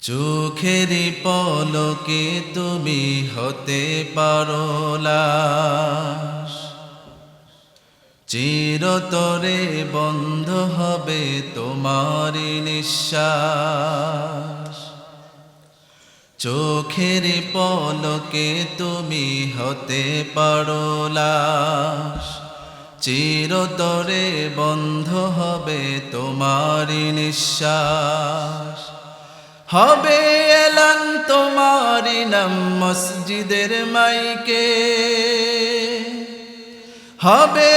চোখের পলকে তুমি হতে পারো চিরতরে বন্ধ হবে তোমার নিঃশ্বাস। চোখের পলকে তুমি হতে পারো চিরতরে বন্ধ হবে তোমার নিঃশ্বাস। হবে এলান তোমারি নাম মসজিদের মাইকে। হবে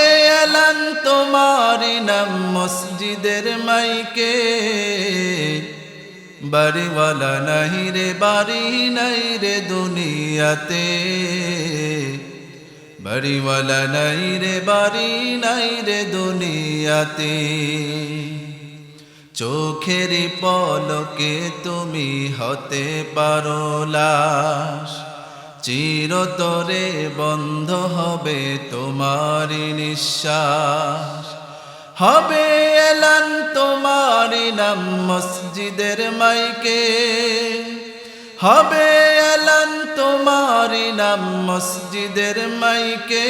এলান তোমারি নাম মসজিদের মাইকে। বাড়িওয়ালা নাহি রে, বাড়ি নাই রে দুনিয়াতে। বাড়িওয়ালা নাই রে, বাড়ি নাই রে দুনিয়াতে। চোখের পলকে তুমি হতে পারো লাশ। চিরতরে বন্ধ হবে তোমার নিঃশ্বাস। হবে এলান তোমার নাম মসজিদের মাইকে। হবে এলান তোমার নাম মসজিদের মাইকে।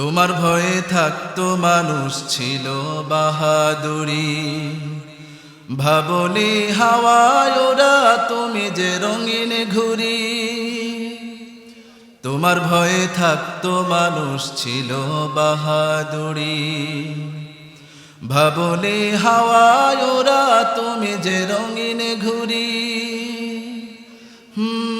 তোমার ভয়ে থাকতো মানুষ ছিল বাহাদুরি। ভাবনি হাওয়ায় ওরা তুমি যে রঙিন ঘুরি। তোমার ভয়ে থাকতো মানুষ ছিল বাহাদুরি। ভাবনি হাওয়ায় ওরা তুমি যে রঙিন ঘুরি। হুম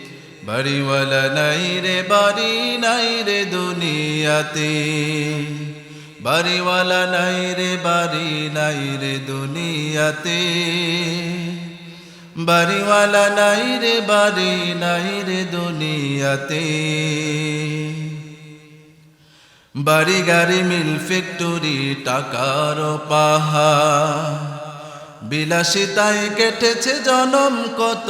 বাড়িওয়ালা নাই রে, বাড়ি নাই রে দুনিয়াতে। বাড়িওয়ালা নাই রে, বাড়ি নাই রে দুনিয়াতে। বাড়িওয়ালা নাই রে, বাড়ি নাই রে দুনিয়াতে। বাড়ি গাড়ি, মিল ফ্যাক্টরি, টাকার পাহাড়। বিলাসিতায় কেটেছে জনম কত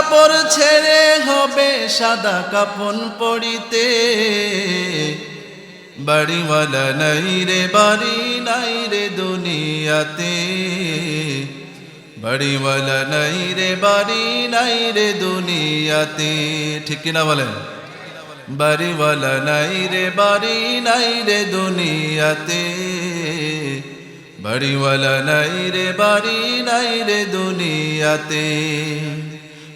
কাপড় ছেড়ে হবে সাদা কাপন পড়িতে বাড়িওয়ালা নাই রে, বাড়ি নাই রে দুনিয়াতে। বাড়িওয়ালা নাই রে, বাড়ি নাই রে দুনিয়াতে। ঠিক কিনা বলেন? বাড়িওয়ালা নাই রে, বাড়ি নাই রে দুনিয়াতে। বাড়িওয়ালা নাই রে, বাড়ি নাই রে দুনিয়াতে।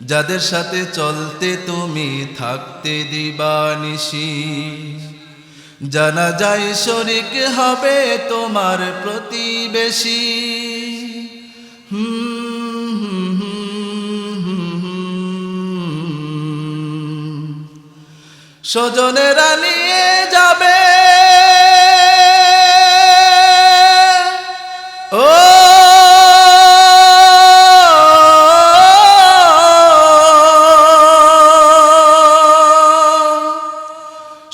যাদের সাথে চলতে তুমি থাকতে দিবা নিশি। জানা যায় শরিক হবে তোমার প্রতিবেশী। স্বজনেরা নিয়ে যাবে।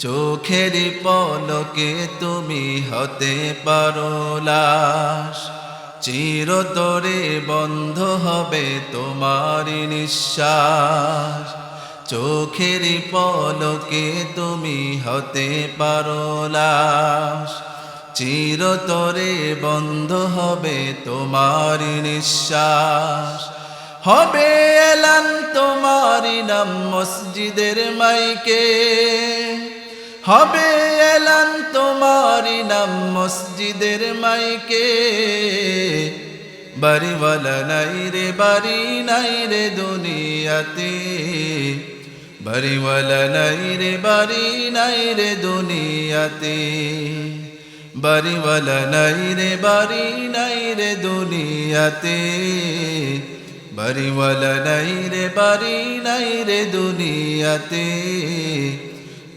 চোখের পলকে তুমি হতে পারো লাশ। চিরতরে বন্ধ হবে তোমার নিঃশ্বাস। চোখের পলকে তুমি হতে পারো লাশ। চিরতরে বন্ধ হবে তোমার নিঃশ্বাস। হবে এলান তোমারি নাম মসজিদের মাইকে। হবে এলান তোমারি নাম মসজিদের মাইকে। বাড়িওয়ালা নাই রে, বাড়ি নাই রে দুনিয়াতে। বাড়িওয়ালা নাই রে, বাড়ি নাই রে দুনিয়াতে। বাড়িওয়ালা নাই রে, বাড়ি নাই রে দুনিয়াতে। বাড়িওয়ালা নাই রে, বাড়ি নাই রে দুনিয়াতে।